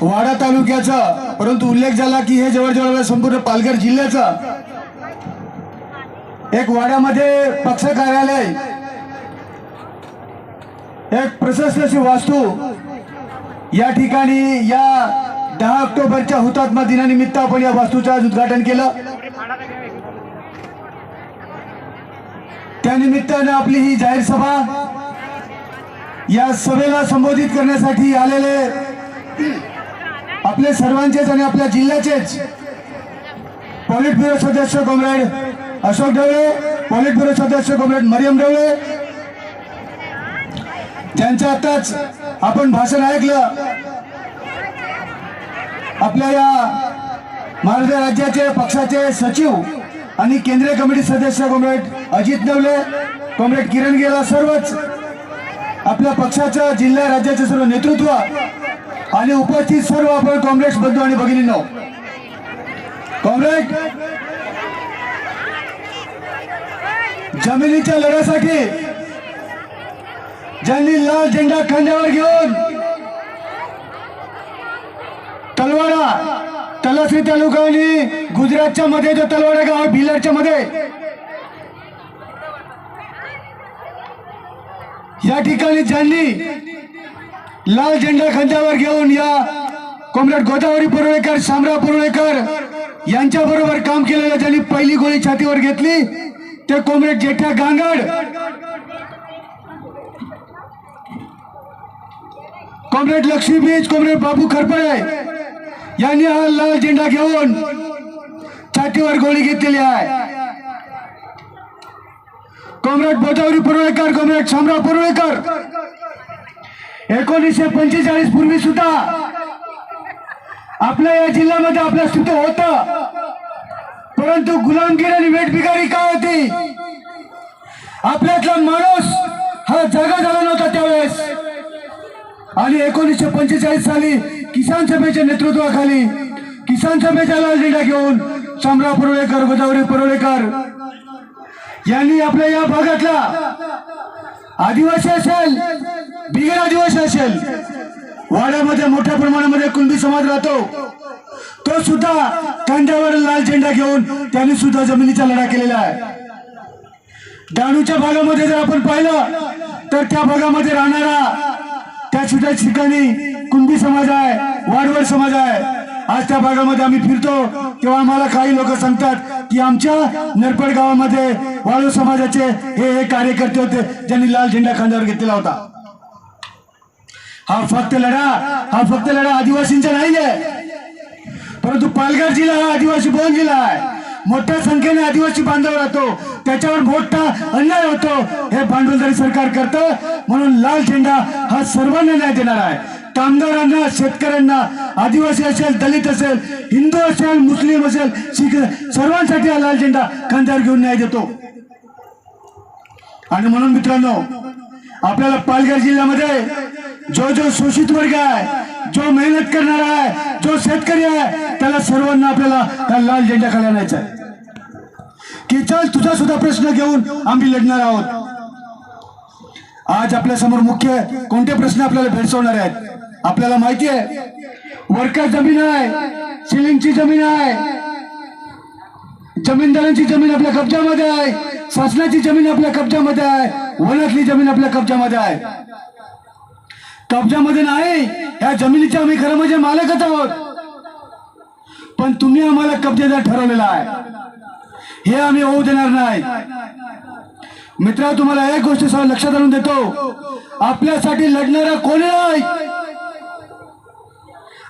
वाडा तालुक्याचा परंतु उल्लेख झाला की हे जवळजवळ संपूर्ण पालघर जिल्ह्याचा. एक वाड्यामध्ये पक्ष कार्यालय एक प्रशस्त अशी वास्तू या ठिकाणी या दहा ऑक्टोबरच्या हुतात्मा दिनानिमित्त आपण या वास्तूचं आज उद्घाटन केलं. त्यानिमित्तानं आपली ही जाहीर सभा या सभेला संबोधित करण्यासाठी आलेले आपले सर्वांचेच आणि आपल्या जिल्ह्याचेच. पॉलिट ब्युरो सदस्य comrade Ashok Dhawale politburo सदस्य कॉम्रेड मरियम ढवळे. त्यांचं आताच आपण भाषण ऐकलं आपल्या या महाराष्ट्र राज्याचे पक्षाचे सचिव आणि केंद्रीय कमिटी सदस्य कॉम्रेड अजित नवले कॉम्रेड किरण गेला सर्वच. आपल्या पक्षाचं जिल्हा राज्याचे सर्व नेतृत्व आणि उपस्थित सर्व आपण काँग्रेस बंधू आणि भगिनींनो. काँग्रेस जमिनीच्या लढ्यासाठी ज्यांनी लाल झेंडा खांद्यावर घेऊन तलवाडा तलासरी तालुका आणि गुजरातच्या मध्ये जो तलवाडा गाव भिलारच्या मध्ये या ठिकाणी ज्यांनी लाल झेंडा खांद्यावर घेऊन या कॉम्रेड गोदावरी पुरवळेकर साम्रा पुरवळेकर यांच्या बरोबर काम केलेलं ज्यांनी पहिली गोळी छातीवर घेतली ते comrade Jetha Gangad. Comrade Laxmi Bij comrade Babu खरपळे यांनी हा लाल झेंडा घेऊन छातीवर गोळी घेतलेली आहे. कॉम्रेड गोदावरी पुरवळेकर कॉम्रेड साम्रा पुरवळेकर एकोणीसशे पंचेचाळीस पूर्वी सुद्धा आपल्या या जिल्ह्यामध्ये आपलं अस्तित्व होतं. परंतु गुलामगिरी आणि वेटबिगारी काय होती? आपल्यातला माणूस हा जागा झाला नव्हता त्यावेळेस. आणि एकोणीसशे पंचेचाळीस साली किसान सभेच्या नेतृत्वाखाली किसान सभेचा लाल झेंडा घेऊन शामराव परोळेकर गोदावरी परोळेकर यांनी आपल्या या भागातला आदिवासी असेल बिगर आदिवासी असेल वाड्यामध्ये मोठ्या प्रमाणामध्ये कुणबी समाज राहतो तो सुद्धा कांद्यावर लाल झेंडा घेऊन त्यांनी सुद्धा जमिनीचा लढा केलेला आहे. डाणूच्या भागामध्ये जर आपण पाहिलं तर त्या भागामध्ये राहणारा त्या सुद्धा ठिकाणी कुणबी समाज आहे वाडवड समाज आहे. आज त्या भागामध्ये आम्ही फिरतो तेव्हा आम्हाला काही लोक सांगतात की आमच्या नरपड गावामध्ये वाळू समाजाचे हे हे कार्यकर्ते होते ज्यांनी लाल झेंडा खांद्यावर घेतलेला होता. हा फक्त लढा हा फक्त लढा आदिवासींचा नाही आहे परंतु पालघर जिल्हा हा आदिवासी बहुल जिल्हा आहे. मोठ्या संख्येने आदिवासी बांधव राहतो. त्याच्यावर मोठा अन्याय होतो. हे भांडवलदारी सरकार करतं. म्हणून लाल झेंडा हा सर्वांना न्याय देणार आहे. कामगारांना शेतकऱ्यांना आदिवासी असेल दलित असेल हिंदू असेल मुस्लिम असेल शीख सर्वांसाठी हा लाल झेंडा खांद्यावर घेऊन न्याय देतो. आणि म्हणून मित्रांनो आपल्याला पालघर जिल्ह्यामध्ये जो जो शोषित वर्ग आहे जो मेहनत करणारा आहे जो शेतकरी आहे त्याला सर्वांना आपल्याला लाल झेंडा खाली आणायचा आहे की चल तुझा सुद्धा प्रश्न घेऊन आम्ही लढणार आहोत. आज आपल्यासमोर मुख्य कोणते प्रश्न आपल्याला भेडसवणार आहेत? आपल्याला माहिती आहे वर्कर जमीन आहे सिलिंगची जमीन आहे जमीनदारांची जमीन आपल्या कब्जामध्ये आहे शासनाची जमीन आपल्या कब्जामध्ये आहे वनातली जमीन आपल्या कब्जामध्ये आहे. कब्जामध्ये नाही ह्या जमिनीचे आम्ही खरं म्हणजे मालकच आहोत. पण तुम्ही आम्हाला कब्जेदार ठरवलेला आहे हे आम्ही होऊ देणार नाही. मित्रा तुम्हाला एक गोष्ट सह लक्षात आणून देतो. आपल्यासाठी लढणारा कोणी नाही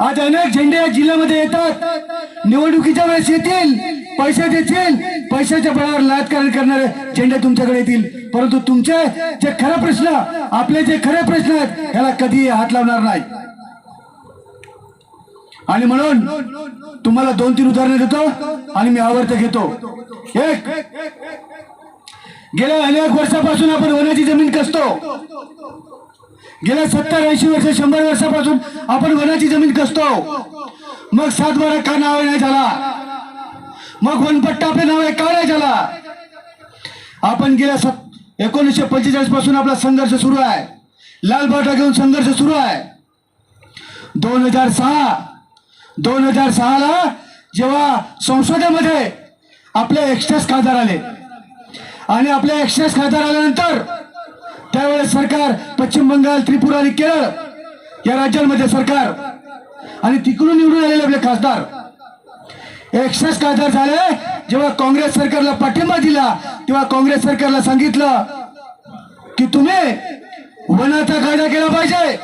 आज अनेक झेंडे या जिल्ह्यामध्ये येतात. निवडणुकीच्या वेळेस येतील. पैसे देतील. पैशाच्या बळावर लाचकारण करणारे झेंडे तुमच्याकडे येतील. परंतु तुमचे जे खरे प्रश्न आपले जे खरे प्रश्न आहेत ह्याला कधी हात लावणार नाही. आणि म्हणून तुम्हाला दोन तीन उदाहरणं देतो आणि मी आवर्त घेतो. एक गेल्या अनेक वर्षापासून आपण वनाची जमीन कसतो? गेल्या सत्तर ऐंशी वर्ष शंभर वर्षापासून आपण वनाची जमीन कसतो? मग सातबारा का नाव नाही झाला? मग वनपट्टा आपल्या नावे का नाही झाला? आपण गेल्या सत एकोणीसशे पंचेचाळीसपासून आपला संघर्ष सुरू आहे. लाल बाटा घेऊन संघर्ष सुरू आहे. दोन हजार सहा दोन हजार सहाला जेव्हा संसदेमध्ये आपले एक्स्ट्रेस खासदार आले. आणि आपले एक्स्ट्रेस खासदार आल्यानंतर त्यावेळेस सरकार पश्चिम बंगाल त्रिपुरा आणि केरळ या राज्यांमध्ये सरकार आणि तिकडून निवडून आलेले आपले खासदार. एक्सेस खासदार झाले जेव्हा काँग्रेस सरकारला पाठिंबा दिला तेव्हा काँग्रेस सरकारला सांगितलं की तुम्ही वनाचा कायदा केला पाहिजे.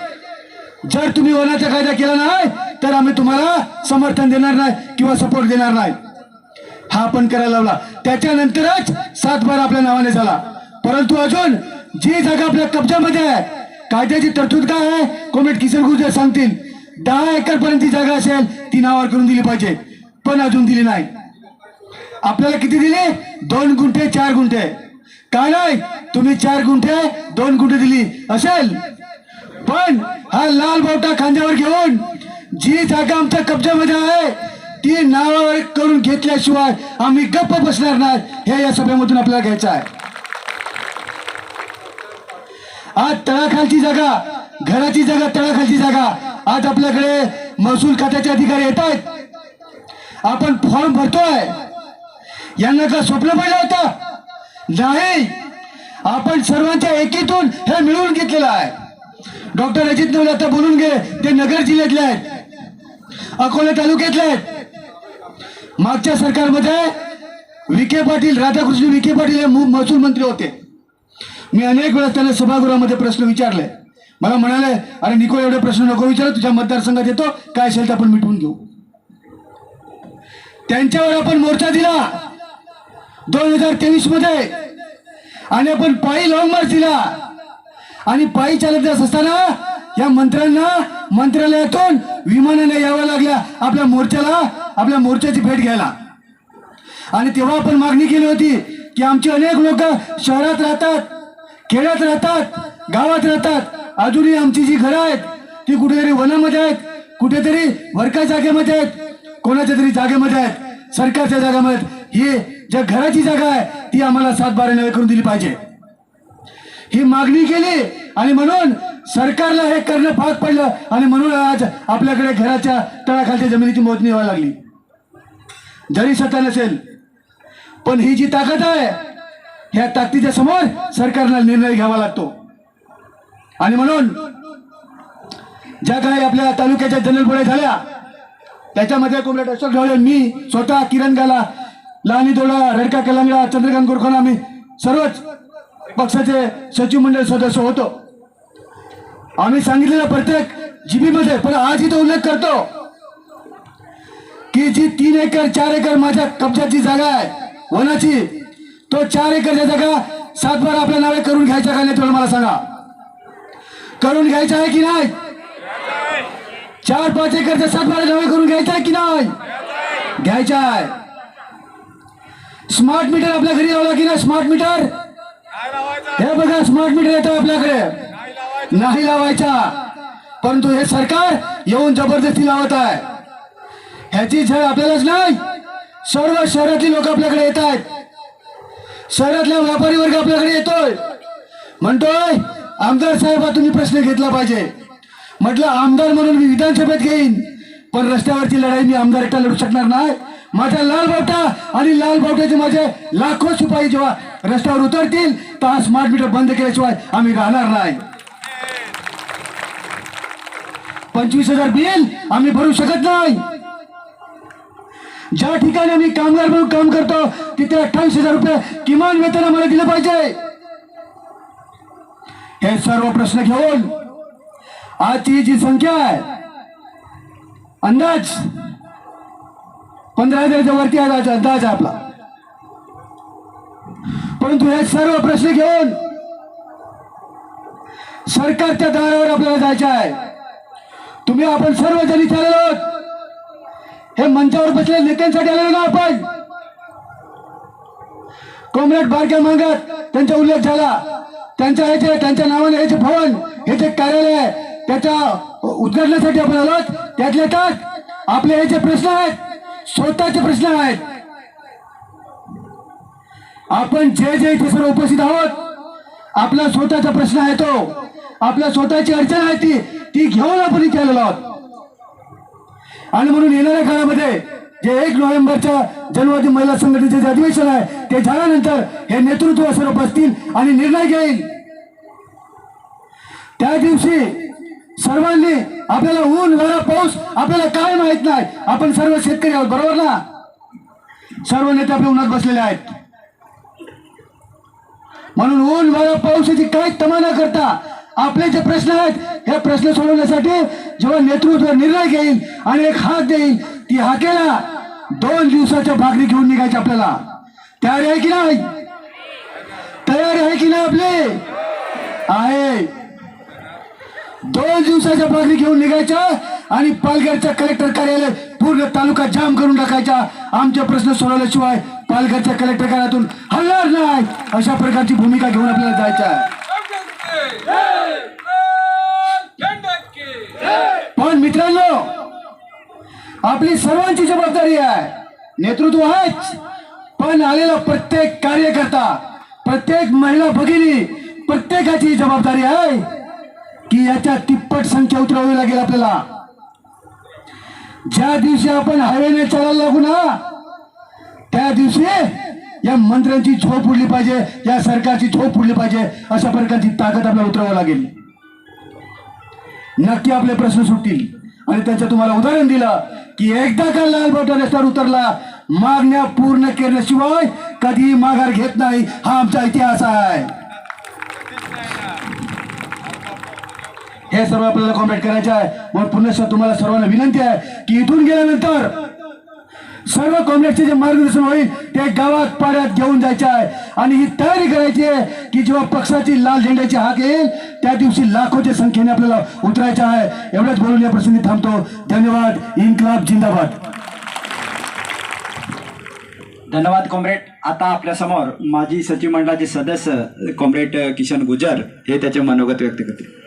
जर तुम्ही वनाचा कायदा केला नाही तर आम्ही तुम्हाला समर्थन देणार नाही किंवा सपोर्ट देणार नाही. हा आपण करायला लावला. त्याच्यानंतरच सात बार आपल्या नावाने झाला. परंतु अजून जी जागा आपल्या कब्जामध्ये आहे. कायद्याची तरतूद काय आहे? कोमेट किसन गुर्जर सांगतील. दहा एकर पर्यंत जागा असेल ती नावावर करून दिली पाहिजे. पण अजून दिली नाही. आपल्याला किती दिले? दोन गुंठे चार गुंठे. काय नाही? तुम्ही चार गुंठे दोन गुंठे दिली. असेल. पण हा लाल बावटा खांद्यावर घेऊन जी जागा आमच्या कब्जामध्ये आहे ती नावावर करून घेतल्याशिवाय आम्ही गप्प बसणार नाही. हे या सभेमधून आपल्याला घ्यायचं आहे. आज तळाखालची जागा घराची जागा तळाखालची जागा. आज आपल्याकडे महसूल खात्याचे अधिकारी येत आहेत. आपण फॉर्म भरतोय. यांना का स्वप्न पाहिलं होतं? नाही. आपण सर्वांच्या एकीतून हे मिळवून घेतलेलं आहे. डॉक्टर अजित नवले आता बोलून गेले ते नगर जिल्ह्यातले आहेत. अकोला तालुक्यातले आहेत. मागच्या सरकारमध्ये विखे पाटील राधाकृष्ण विखे पाटील हे महसूल मंत्री होते. मी अनेक वेळा त्यांना सभागृहामध्ये प्रश्न विचारले. मला म्हणाले अरे निको एवढे प्रश्न नको विचार तुझ्या मतदारसंघात येतो काय असेल तर आपण मिटवून घेऊ. त्यांच्यावर आपण मोर्चा दिला. दोन हजार तेवीसमध्ये आणि आपण पायी लॉंग मार्च दिला. आणि पायी चालत जात असताना या मंत्र्यांना मंत्रालयातून विमानाने यावं लागल्या आपल्या मोर्चाला आपल्या मोर्चाची भेट घ्यायला. आणि तेव्हा आपण मागणी केली होती की आमची अनेक लोक शहरात राहतात. खेड्यात राहतात गावात राहतात. अजूनही आमची जी घरं आहेत ती कुठेतरी वनामध्ये आहेत कुठेतरी वरका जागेमध्ये आहेत. कोणाच्या तरी जागेमध्ये आहेत सरकारच्या जागेमध्ये आहेत. ही ज्या घराची जागा आहे ती आम्हाला सात बारा नवे करून दिली पाहिजे. ही मागणी केली आणि म्हणून सरकारला हे करणं भाग पडलं आणि म्हणून आज आपल्याकडे घराच्या तळाखालच्या जमिनीची मोजणी व्हायला लागली. जरी सत्ता नसेल पण ही जी ताकद आहे ह्या ताकदीच्या समोर सरकारला निर्णय घ्यावा लागतो. आणि म्हणून ज्या काही आपल्या तालुक्याच्या जनरल झाल्या त्याच्यामध्ये कोंबड्या अशोक ढवळे मी स्वतः किरण गाला लहानी दोडा रडका कलांगडा चंद्रकांत गोरखोना आम्ही सर्वच पक्षाचे सचिव मंडळ सदस्य होतो. आम्ही सांगितलेलं प्रत्येक जीबीमध्ये पण आज इथं उल्लेख करतो की जी तीन एकर चार एकर माझ्या कब्जाची जागा आहे वनाची तो चार एकर द्यायचा का सातबार आपल्या नावे करून घ्यायचा का नाही थोडं मला सांगा. करून घ्यायचा आहे की नाही? चार पाच एकरच्या सातबारा नावे करून घ्यायचा आहे की नाही? घ्यायचा आहे. स्मार्ट मीटर आपल्या घरी लावला की नाही स्मार्ट मीटर हे बघा स्मार्ट मीटर येतं आपल्याकडे. नाही लावायचा. परंतु हे सरकार येऊन जबरदस्ती लावत आहे. ह्याची झळ आपल्यालाच नाही. सर्व शहरातली लोक आपल्याकडे येत आहेत. शहरातला व्यापारी वर्ग आपल्याकडे येतोय. म्हणतोय आमदार साहेब हा तुम्ही प्रश्न घेतला पाहिजे. म्हटलं आमदार म्हणून मी विधानसभेत घेईन पण रस्त्यावरची लढाई मी आमदार एकटा लढू शकणार नाही. माझ्या लाल बावटा आणि लाल बावट्याचे माझे लाखो शिपाई जेव्हा रस्त्यावर उतरतील तर हा स्मार्ट मीटर बंद केल्याशिवाय आम्ही राहणार नाही. पंचवीस हजार बिल आम्ही भरू शकत नाही. ज्या ठिकाणी मी कामगार म्हणून काम करतो तिथे अठ्ठावीस हजार रुपये किमान वेतन आम्हाला दिलं पाहिजे. हे सर्व प्रश्न घेऊन आजची जी संख्या आहे अंदाज पंधरा हजाराच्या वरती अंदाज आहे आपला. परंतु हे सर्व प्रश्न घेऊन सरकारच्या दारावर आपल्याला जायचं आहे. तुम्ही आपण सर्व जणी चाललो आहोत. हे मंचावर बसलेल्या नेत्यांसाठी आलेलो ना आपण. कॉम्रेड बारक्या मागत त्यांचा उल्लेख झाला. त्यांच्या याचे त्यांच्या नावाने याचे भवन हे जे कार्यालय आहे त्याच्या उद्घाटनासाठी आपण आलोत त्यातल्या त्यात आपले हे जे प्रश्न आहेत स्वतःचे प्रश्न आहेत. आपण जे जे इथे सर्व उपस्थित आहोत आपला स्वतःचा प्रश्न आहे तो. आपल्या स्वतःची अडचण आहे ती ती घेऊन आपण इथे आलेलो आहोत. आणि म्हणून येणाऱ्या काळामध्ये जे एक नोव्हेंबरच्या जनवादी महिला संघटनेचे जे अधिवेशन आहे ते झाल्यानंतर हे नेतृत्व सर्व बसतील आणि निर्णय घेईल. त्या दिवशी सर्वांनी आपल्याला ऊन वारा पाऊस आपल्याला काय माहीत नाही. आपण सर्व शेतकरी आहोत बरोबर ना? सर्व नेते आपल्या उन्हात बसलेले आहेत. म्हणून ऊन वारा पावसाची काही तमा न करता? आपले जे प्रश्न आहेत हे प्रश्न सोडवण्यासाठी जेव्हा नेतृत्व निर्णय घेईल आणि एक हाक देईल ती हाकेला दोन दिवसाच्या भाकरी घेऊन निघायची आपल्याला. तयारी आहे की नाही? तयारी आहे की नाही आपली? आहे. दोन दिवसाच्या भाकरी घेऊन निघायच्या आणि पालघरच्या कलेक्टर कार्यालय पूर्ण तालुका जाम करून टाकायचा. आमचे प्रश्न सोडवल्याशिवाय पालघरच्या कलेक्टर कार्यालयातून हलणार नाही. अशा प्रकारची भूमिका घेऊन आपल्याला जायचं आहे. पण मित्रांनो आपली सर्वांची जबाबदारी आहे. नेतृत्व आहेच पण आलेला प्रत्येक कार्यकर्ता प्रत्येक महिला भगिनी प्रत्येकाची जबाबदारी आहे की याच्या तिप्पट संख्या उतरावी लागेल आपल्याला. ज्या दिवशी आपण हायवेने चालायला लागू ना त्या दिवशी या मंत्र्यांची झोप उडली पाहिजे या सरकारची झोप उडली पाहिजे अशा प्रकारची ताकद आपल्याला उतरावं लागेल. नक्की आपले प्रश्न सुटतील. आणि त्यांचं तुम्हाला उदाहरण दिलं की एकदा का लाल बटन रस्त्यावर उतरला मागण्या पूर्ण केल्याशिवाय कधीही माघार घेत नाही. हा आमचा इतिहास आहे. हे सर्व आपल्याला कॉम्प्लीट करायचं आहे. मग पुन्हा तुम्हाला सर्वांना विनंती आहे की इथून गेल्यानंतर सर्व काँग्रेसचे जे मार्गदर्शन होईल ते गावात पाड्यात घेऊन जायचे आहे. आणि ही तयारी करायची आहे की जेव्हा पक्षाची लाल झेंड्याची हाक येईल त्या दिवशी लाखोच्या संख्येने आपल्याला उतरायचं आहे. एवढंच बोलून या प्रसंगी थांबतो. धन्यवाद. इन्कलाब जिंदाबाद. धन्यवाद कॉम्रेड. आता आपल्यासमोर माजी सचिव मंडळाचे सदस्य कॉम्रेड किशन गुजर हे त्याचे मनोगत व्यक्त करतील.